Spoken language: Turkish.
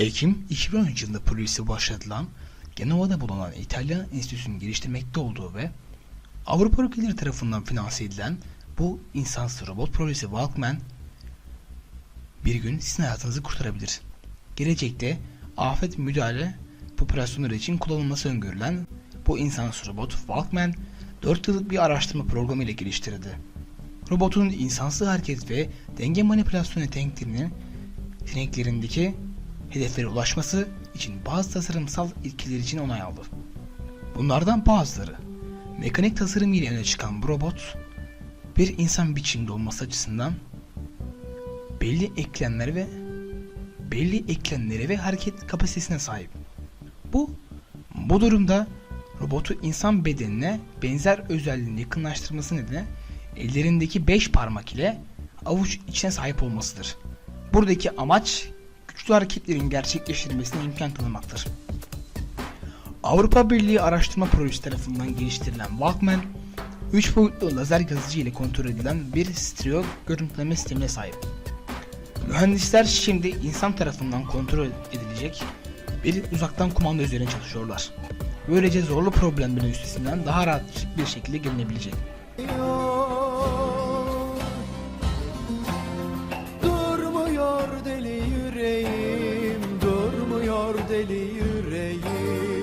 Ekim 2013 yılında polisi başlatılan Genova'da bulunan İtalyan Enstitüsü'nün geliştirmekte olduğu ve Avrupa ülkeleri tarafından finanse edilen bu insansız robot projesi Walkman bir gün sizin hayatınızı kurtarabilir. Gelecekte afet müdahale operasyonları için kullanılması öngörülen bu insansız robot Walkman 4 yıllık bir araştırma programı ile geliştirildi. Robotun insansız hareket ve denge manipülasyon yeteneklerinin yeteneklerindeki hedeflere ulaşması için bazı tasarımsal ilkeler için onay aldı. Bunlardan bazıları mekanik tasarım ile öne çıkan bu robot bir insan biçimde olması açısından belli eklemler ve belli eklemlere ve hareket kapasitesine sahip. Bu bu durumda robotu insan bedenine benzer özelliğini yakınlaştırması nedeni ellerindeki 5 parmak ile avuç içine sahip olmasıdır. Buradaki amaç güçlü hareketlerin gerçekleştirilmesine imkan tanımaktır. Avrupa Birliği Araştırma Projesi tarafından geliştirilen Walkman, 3 boyutlu lazer yazıcı ile kontrol edilen bir stereo görüntüleme sistemine sahip. Mühendisler şimdi insan tarafından kontrol edilecek bir uzaktan kumanda üzerine çalışıyorlar. Böylece zorlu problemlerin üstesinden daha rahat bir şekilde gelinebilecek. deli yüreğim